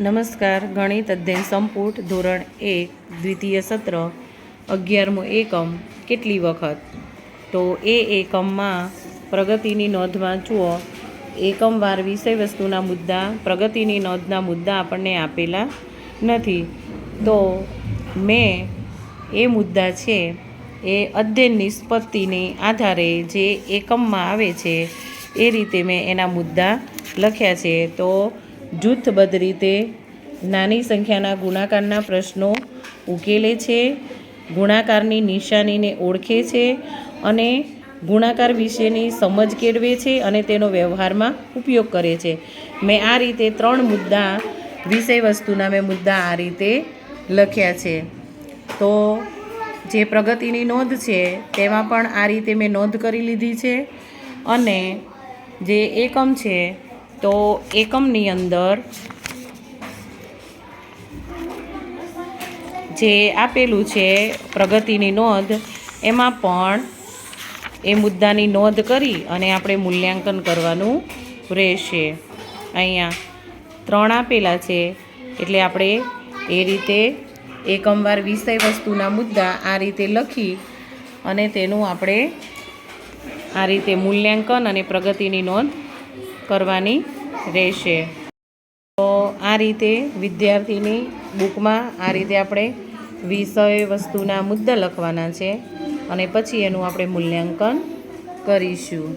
નમસ્કાર, ગણિત અધ્યયન સંપુટ, ધોરણ એક, દ્વિતીય સત્ર, અગિયારમો એકમ, કેટલી વખત? તો એ એકમમાં પ્રગતિની નોંધમાં જુઓ, એકમવાર વિષય વસ્તુના મુદ્દા, પ્રગતિની નોંધના મુદ્દા આપણને આપેલા નથી. તો મેં એ મુદ્દા છે, એ અધ્યયન નિષ્પત્તિને આધારે જે એકમમાં આવે છે, એ રીતે મેં એના મુદ્દા લખ્યા છે. તો જૂથબદ્ધ રીતે નાની સંખ્યાના ગુણાકારના પ્રશ્નો ઉકેલે છે, ગુણાકારની નિશાનીને ઓળખે છે અને ગુણાકાર વિશેની સમજ કેળવે છે અને તેનો વ્યવહારમાં ઉપયોગ કરે છે. મેં આ રીતે ત્રણ મુદ્દા, વિષય વસ્તુના મેં મુદ્દા આ રીતે લખ્યા છે. તો જે પ્રગતિની નોંધ છે તેમાં પણ આ રીતે મેં નોંધ કરી લીધી છે અને જે એકમ છે તો એકમની અંદર જે આપેલું છે પ્રગતિની નોંધ, એમાં પણ એ મુદ્દાની નોંધ કરી અને આપણે મૂલ્યાંકન કરવાનું રહેશે. અહીંયા ત્રણ આપેલા છે, એટલે આપણે એ રીતે એકમવાર વિષય વસ્તુના મુદ્દા આ રીતે લખી અને તેનું આપણે આ રીતે મૂલ્યાંકન અને પ્રગતિની નોંધ કરવાની રહેશે. તો આ રીતે વિદ્યાર્થીની બુકમાં આ રીતે આપણે વિષય વસ્તુના મુદ્દા લખવાના છે અને પછી એનું આપણે મૂલ્યાંકન કરીશું.